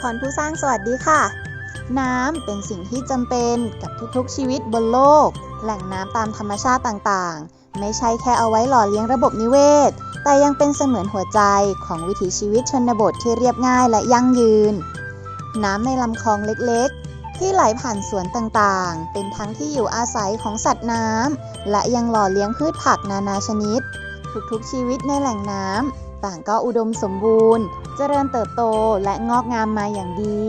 พรผู้สร้างสวัสดีค่ะ น้ำเป็นสิ่งที่จำเป็นกับทุกๆชีวิตบนโลก แหล่งน้ำตามธรรมชาติต่างๆ ไม่ใช่แค่เอาไว้หล่อเลี้ยงระบบนิเวศ แต่ยังเป็นเสมือนหัวใจของวิถีชีวิตชนบทที่เรียบง่ายและยั่งยืน น้ำในลำคลองเล็กๆ ที่ไหลผ่านสวนต่างๆ เป็นทั้งที่อยู่อาศัยของสัตว์น้ำและยังหล่อเลี้ยงพืชผักนานาชนิด ทุกๆชีวิตในแหล่งน้ำต่างก็อุดมสมบูรณ์ เจริญเติบโตและงอกงามมาอย่างดี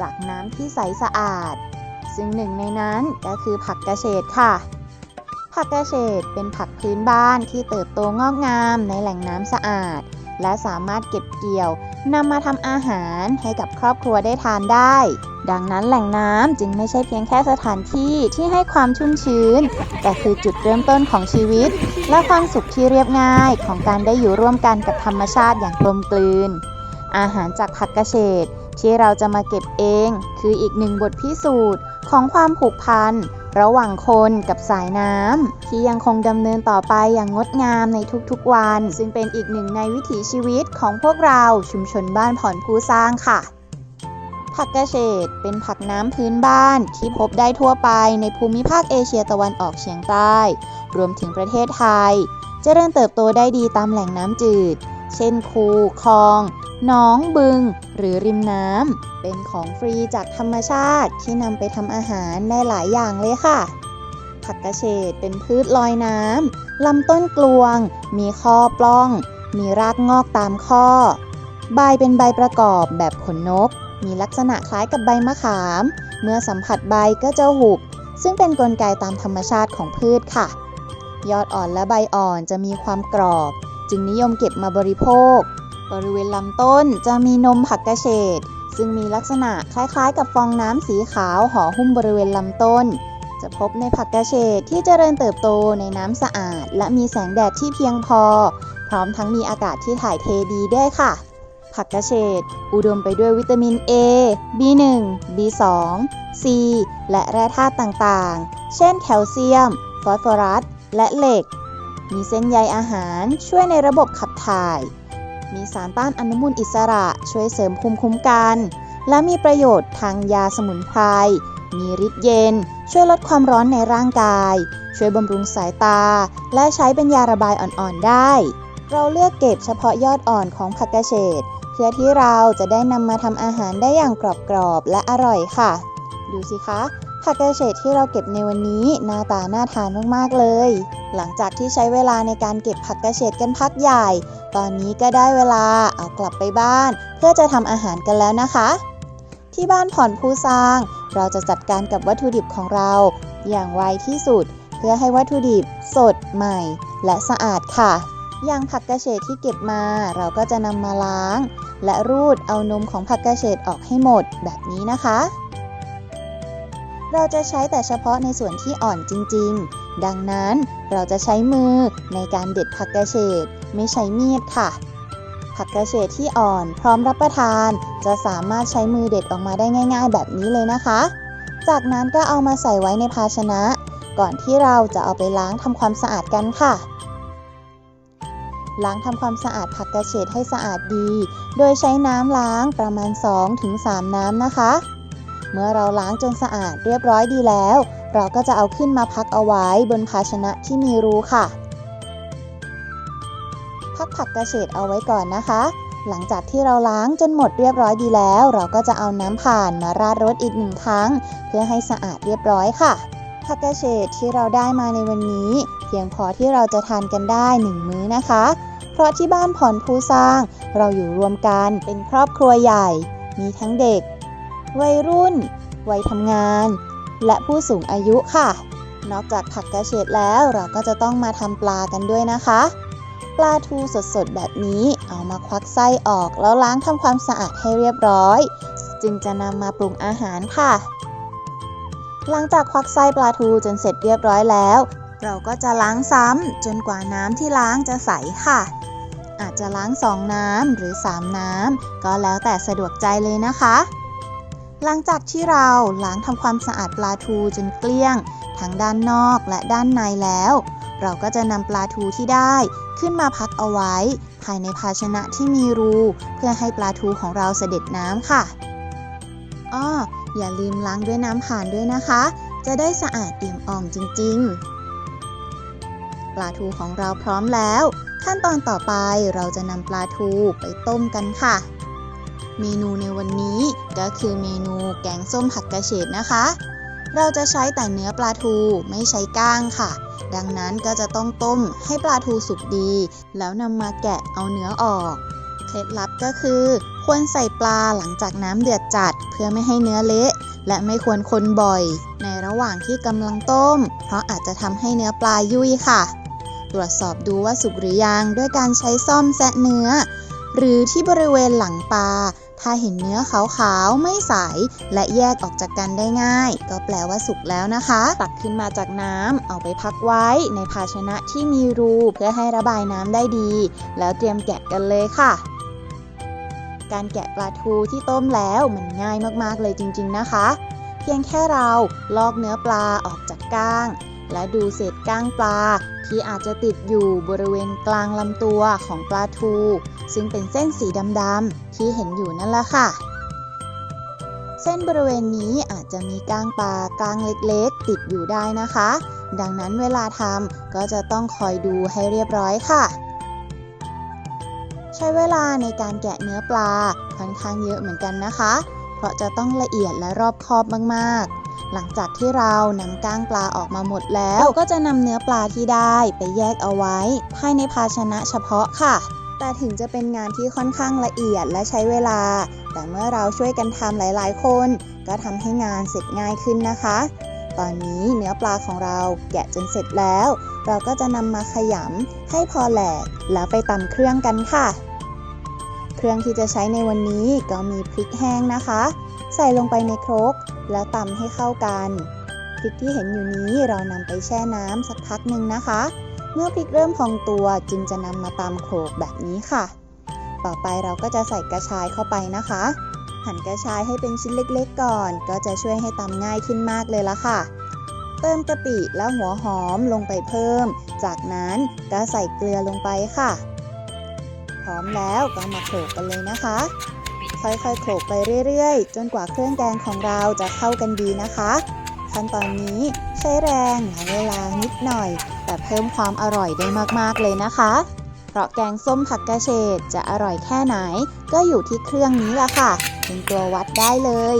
จากน้ำที่ใสสะอาด ซึ่งหนึ่งในนั้นก็คือผักกระเฉดค่ะ ผักกระเฉดเป็นผักพื้นบ้านที่เติบโตงอกงามในแหล่งน้ำสะอาด และสามารถเก็บเกี่ยวนำมาทำอาหารให้กับครอบครัวได้ทานได้ ดังนั้นแหล่งน้ำจึงไม่ใช่เพียงแค่สถานที่ที่ให้ความชุ่มชื้น แต่คือจุดเริ่มต้นของชีวิต และความสุขที่เรียบง่ายของการได้อยู่ร่วมกันกับธรรมชาติอย่างกลมกลืน อาหารจากผักกระเฉดที่เราจะมาเก็บเอง คืออีกหนึ่งบทพิสูจน์ของความผูกพันระหว่างคนกับสายน้ำที่ยังคงดำเนินต่อไปอย่างงดงามในทุกๆวัน ซึ่งเป็นอีกหนึ่งในวิถีชีวิตของพวกเราชุมชนบ้านผ่อนผู้สร้างค่ะ ผักกระเฉดเป็นผักน้ำพื้นบ้านที่พบได้ทั่วไปในภูมิภาคเอเชียตะวันออกเฉียงใต้ รวมถึงประเทศไทยจเจริญเติบโตได้ดีตามแหล่งน้ำจืด เช่นคูคลอง หนองบึง หรือริมน้ำเป็นของฟรีจากธรรมชาติที่นำไปทำอาหารได้หลายอย่างเลยค่ะ ผักกระเฉดเป็นพืชลอยน้ำลำต้นกลวง มีข้อปล้อง มีรากงอกตามข้อ ใบเป็นใบประกอบแบบขนนก มีลักษณะคล้ายกับใบมะขาม เมื่อสัมผัสใบก็จะหุบ ซึ่งเป็นนกลไกตามธรรมชาติของพืชค่ะ ยอดอ่อนและใบอ่อนจะมีความกรอบ จึงนิยมเก็บมาบริโภค บริเวณลำต้นจะมีนมผักกระเฉดซึ่งมีลักษณะคล้ายๆ กับฟองน้ำสีขาวห่อหุ้มบริเวณลำต้น จะพบในผักกระเฉดที่เจริญเติบโตในน้ำสะอาด และมีแสงแดดที่เพียงพอ พร้อมทั้งมีอากาศที่ถ่ายเทดีด้วยค่ะ ผักกระเฉดอุดมไปด้วยวิตามิน A B1 B2 C และแร่ธาตุต่างๆ เช่นแคลเซียม ฟอสฟอรัส และเหล็ก มีเส้นใยอาหารช่วยในระบบขับถ่าย มีสารต้านอนุมูลอิสระช่วยเสริมภูมิคุ้มกัน และมีประโยชน์ทางยาสมุนไพร มีฤทธิ์เย็น ช่วยลดความร้อนในร่างกาย ช่วยบำรุงสายตา และใช้เป็นยาระบายอ่อนๆได้ เราเลือกเก็บเฉพาะยอดอ่อนของผักกระเฉดเพื่อที่เราจะได้นำมาทำอาหารได้อย่างกรอบๆและอร่อยค่ะ ดูสิคะ ผักกระเฉดที่เราเก็บในวันนี้หน้าตาน่าทานมากๆเลย หลังจากที่ใช้เวลาในการเก็บผักกระเฉดกันพักใหญ่ ตอนนี้ก็ได้เวลาเอากลับไปบ้าน เพื่อจะทำอาหารกันแล้วนะคะ ที่บ้านผ่อนผู้สร้าง เราจะจัดการกับวัตถุดิบของเรา อย่างไวที่สุด เพื่อให้วัตถุดิบ สดใหม่ และสะอาดค่ะ อย่างผักกระเฉดที่เก็บมา เราก็จะนำมาล้าง และรูดเอานมของผักกระเฉดออกให้หมดแบบนี้นะคะ เราจะใช้แต่เฉพาะในส่วนที่อ่อนจริงๆ ดังนั้นเราจะใช้มือในการเด็ดผักกระเฉดไม่ใช้มีดค่ะ ผักกระเฉดที่อ่อนพร้อมรับประทาน จะสามารถใช้มือเด็ดออกมาได้ง่าย ๆ แบบนี้เลยนะคะ จากนั้นก็เอามาใส่ไว้ในภาชนะ ก่อนที่เราจะเอาไปล้างทำความสะอาดกันค่ะล้างทำความสะอาดผักกระเฉดให้สะอาดดี โดยใช้น้ำล้างประมาณ 2-3 น้ำนะคะ เมื่อเราล้างจนสะอาดเรียบร้อยดีแล้ว เราก็จะเอาขึ้นมาพักเอาไว้บนภาชนะที่มีรูค่ะ พักผักกระเฉดเอาไว้ก่อนนะคะ หลังจากที่เราล้างจนหมดเรียบร้อยดีแล้ว เราก็จะเอาน้ำผ่านมาราดรสอีกหนึ่งครั้ง เพื่อให้สะอาดเรียบร้อยค่ะผักกระเฉดที่เราได้มาในวันนี้ เพียงพอที่เราจะทานกันได้หนึ่งมื้อนะคะ เพราะที่บ้านผ่อนผู้สร้าง เราอยู่รวมกันเป็นครอบครัวใหญ่ มีทั้งเด็ก วัยรุ่น วัยทำงาน และผู้สูงอายุค่ะ นอกจากผักกระเฉดแล้วเราก็จะต้องมาทำปลากันด้วยนะคะ ปลาทูสดๆแบบนี้เอามาควักไส้ออกแล้วล้างทำความสะอาดให้เรียบร้อย จึงจะนำมาปรุงอาหารค่ะ หลังจากควักไส้ปลาทูจนเสร็จเรียบร้อยแล้ว เราก็จะล้างซ้ำจนกว่าน้ำที่ล้างจะใสค่ะอาจจะล้างสองน้ำหรือ3น้ำ ก็แล้วแต่สะดวกใจเลยนะคะ หลังจากที่เราล้างทำความสะอาดปลาทูจนเกลี้ยง ทั้งด้านนอกและด้านในแล้ว เราก็จะนำปลาทูที่ได้ ขึ้นมาพักเอาไว้ ภายในภาชนะที่มีรู เพื่อให้ปลาทูของเราเสด็จน้ำค่ะอ้ออย่าลืมล้างด้วยน้ำผ่านด้วยนะคะ จะได้สะอาดเอี่ยมอ่องจริง ๆ ปลาทูของเราพร้อมแล้ว ขั้นตอนต่อไปเราจะนำปลาทูไปต้มกันค่ะ เมนูในวันนี้ก็คือเมนูแกงส้มผักกระเฉดนะคะ เราจะใช้แต่เนื้อปลาทูไม่ใช้ก้างค่ะ ดังนั้นก็จะต้องต้มให้ปลาทูสุกดี แล้วนำมาแกะเอาเนื้อออก เคล็ดลับก็คือ ควรใส่ปลาหลังจากน้ำเดือดจัด เพื่อไม่ให้เนื้อเละ และไม่ควรคนบ่อย ในระหว่างที่กำลังต้ม เพราะอาจจะทำให้เนื้อปลายุ่ยค่ะ ตรวจสอบดูว่าสุกหรือยังด้วยการใช้ซ่อมแซะเนื้อหรือที่บริเวณหลังปลา ถ้าเห็นเนื้อขาวๆ ไม่ใส และแยกออกจากกันได้ง่าย ก็แปลว่าสุกแล้วนะคะ ตักขึ้นมาจากน้ำเอาไปพักไว้ในภาชนะที่มีรูเพื่อให้ระบายน้ำได้ดี แล้วเตรียมแกะกันเลยค่ะการแกะปลาทูที่ต้มแล้วมันง่ายมากๆเลยจริงๆนะคะ เพียงแค่เราลอกเนื้อปลาออกจากก้าง และดูเศษก้างปลา ที่อาจจะติดอยู่บริเวณกลางลำตัวของปลาทู ซึ่งเป็นเส้นสีดำๆที่เห็นอยู่นั่นแหละค่ะ เส้นบริเวณนี้อาจจะมีก้างปลากลางเล็กๆ ติดอยู่ได้นะคะ ดังนั้นเวลาทำก็จะต้องคอยดูให้เรียบร้อยค่ะ ใช้เวลาในการแกะเนื้อปลาค่อนข้างเยอะเหมือนกันนะคะ เพราะจะต้องละเอียดและรอบคอบมากๆ หลังจากที่เรานำก้างปลาออกมาหมดแล้ว เราก็จะนำเนื้อปลาที่ได้ไปแยกเอาไว้ ภายในภาชนะเฉพาะค่ะ แต่ถึงจะเป็นงานที่ค่อนข้างละเอียดและใช้เวลา แต่เมื่อเราช่วยกันทำหลายๆ คน ก็ทำให้งานเสร็จง่ายขึ้นนะคะ ตอนนี้เนื้อปลาของเราแกะจนเสร็จแล้ว เราก็จะนำมาขยำให้พอแหลกแล้วไปตำเครื่องกันค่ะ เครื่องที่จะใช้ในวันนี้ก็มีพริกแห้งนะคะ ใส่ลงไปในครก แล้วตำให้เข้ากันพริกที่เห็นอยู่นี้เรานำไปแช่น้ำสักพักหนึ่งนะคะ เมื่อพริกเริ่มพองตัวจึงจะนำมาตำโขลกแบบนี้ค่ะ ต่อไปเราก็จะใส่กระชายเข้าไปนะคะ หั่นกระชายให้เป็นชิ้นเล็กๆก่อน ก็จะช่วยให้ตำง่ายขึ้นมากเลยละค่ะ เติมกะปิและหัวหอมลงไปเพิ่ม จากนั้นก็ใส่เกลือลงไปค่ะ ร้อมแล้วก็มาโขลกกันเลยนะคะ ค่อยๆโขลกไปเรื่อยๆ จนกว่าเครื่องแกงของเราจะเข้ากันดีนะคะ ขั้นตอนนี้ใช้แรงและเวลานิดหน่อย แต่เพิ่มความอร่อยได้มากๆเลยนะคะ เพราะแกงส้มผักกระเฉดจะอร่อยแค่ไหน ก็อยู่ที่เครื่องนี้ละค่ะ เป็นตัววัดได้เลย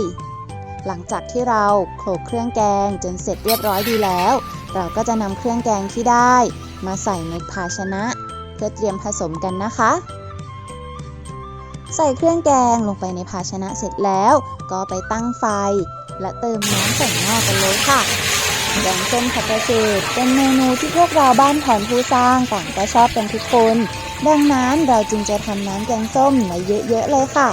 หลังจากที่เราโขลกเครื่องแกงจนเสร็จเรียบร้อยดีแล้ว เราก็จะนำเครื่องแกงที่ได้ มาใส่ในภาชนะ เพื่อเตรียมผสมกันนะคะ ใส่เครื่องแกงลงไปในภาชนะเสร็จแล้ว ก็ไปตั้งไฟ และเติมน้ำใส่หม้อกันเลยค่ะแกงส้มผักกระเฉดเป็นเมนูที่พวกเราบ้านถอนผู้สร้างต่างก็ชอบกันทุกคน ดังนั้นเราจึงจะทำน้ำแกงส้มมาเยอะๆเลยค่ะ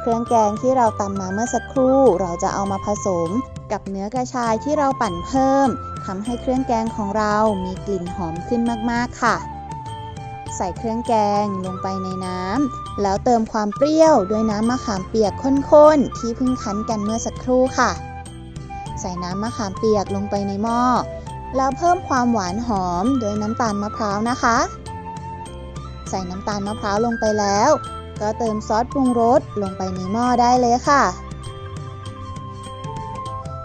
เครื่องแกงที่เราตำมาเมื่อสักครู่ เราจะเอามาผสมกับเนื้อกระชายที่เราปั่นเพิ่มทำให้เครื่องแกงของเรามีกลิ่นหอมขึ้นมากๆค่ะ ใส่เครื่องแกงลงไปในน้ำแล้วเติมความเปรี้ยวด้วยน้ำมะขามเปียกข้นๆที่เพิ่งคั้นกันเมื่อสักครู่ค่ะ ใส่น้ำมะขามเปียกลงไปในหม้อแล้วเพิ่มความหวานหอมโดยน้ำตาลมะพร้าวนะคะ ใส่น้ำตาลมะพร้าวลงไปแล้ว ก็เติมซอสปรุงรสลงไปในหม้อได้เลยค่ะ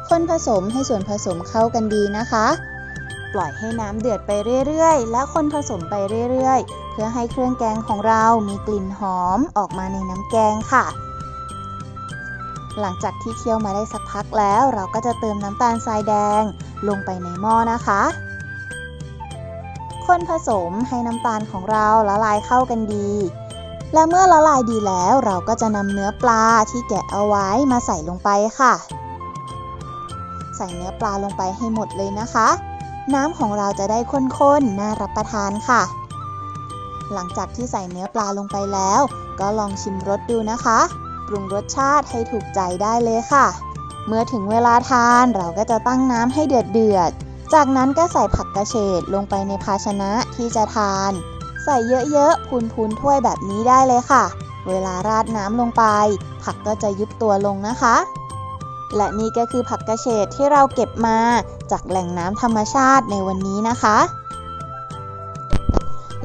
คนผสมให้ส่วนผสมเข้ากันดีนะคะ ปล่อยให้น้ำเดือดไปเรื่อยๆ แล้วคนผสมไปเรื่อยๆ เพื่อให้เครื่องแกงของเรามีกลิ่นหอมออกมาในน้ำแกงค่ะ หลังจากที่เคี่ยวมาได้สักพักแล้วเราก็จะเติมน้ำตาลทรายแดงลงไปในหม้อนะคะคนผสมให้น้ำตาลของเราละลายเข้ากันดี และเมื่อละลายดีแล้วเราก็จะนำเนื้อปลาที่แกะเอาไว้มาใส่ลงไปค่ะ ใส่เนื้อปลาลงไปให้หมดเลยนะคะ น้ำของเราจะได้ข้นๆ น่ารับประทานค่ะ หลังจากที่ใส่เนื้อปลาลงไปแล้ว ก็ลองชิมรสดูนะคะ ปรุงรสชาติให้ถูกใจได้เลยค่ะ เมื่อถึงเวลาทานเราก็จะตั้งน้ำให้เดือดเดือดๆจากนั้นก็ใส่ผักกระเฉดลงไปในภาชนะที่จะทาน ใส่เยอะๆ พูนๆ ถ้วยแบบนี้ได้เลยค่ะ เวลาราดน้ำลงไป ผักก็จะยุบตัวลงนะคะ และนี่ก็คือผักกระเฉดที่เราเก็บมาจากแหล่งน้ำธรรมชาติในวันนี้นะคะ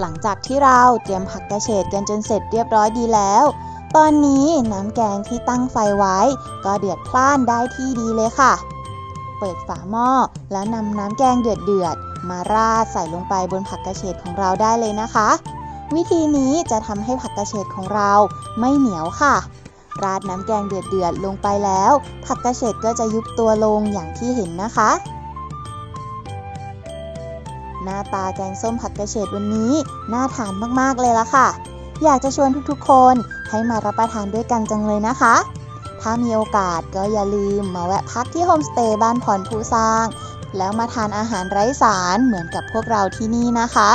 หลังจากที่เราเตรียมผักกระเฉดกันจนเสร็จเรียบร้อยดีแล้ว ตอนนี้น้ำแกงที่ตั้งไฟไว้ ก็เดือดพล่านได้ที่ดีเลยค่ะ เปิดฝาหม้อแล้วนำน้ำแกงเดือดเดือดๆมาราดใส่ลงไปบนผักกระเฉดของเราได้เลยนะคะ วิธีนี้จะทำให้ผักกระเฉดของเราไม่เหนียวค่ะ ราดน้ำแกงเดือดๆลงไปแล้ว ผักกระเฉดก็จะยุบตัวลงอย่างที่เห็นนะคะ หน้าตาแกงส้มผักกระเฉดวันนี้ น่าทานมากๆเลยละค่ะ อยากจะชวนทุกๆ คนให้มารับประทานด้วยกันจังเลยนะคะ ถ้ามีโอกาสก็อย่าลืมมาแวะพักที่โฮมสเตย์บ้านพรผู้สร้าง แล้วมาทานอาหารไร้สารเหมือนกับพวกเราที่นี่นะคะ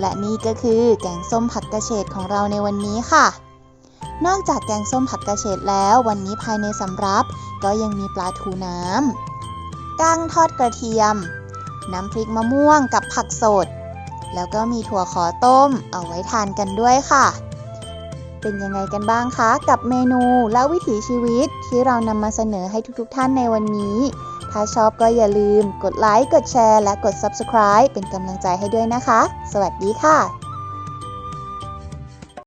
และนี่ก็คือแกงส้มผักกระเฉดของเราในวันนี้ค่ะ นอกจากแกงส้มผักกระเฉดแล้ว วันนี้ภายในสำรับ ก็ยังมีปลาทูน้ำกั้งทอดกระเทียม น้ำพริกมะม่วงกับผักสด แล้วก็มีถั่วขอต้มเอาไว้ทานกันด้วยค่ะ เป็นยังไงกันบ้างคะ กับเมนูและวิถีชีวิตที่เรานำมาเสนอให้ทุกๆทท่านในวันนี้ ถ้าชอบก็อย่าลืม กดไลค์ กดแชร์ และกด Subscribe เป็นกำลังใจให้ด้วยนะคะ สวัสดีค่ะ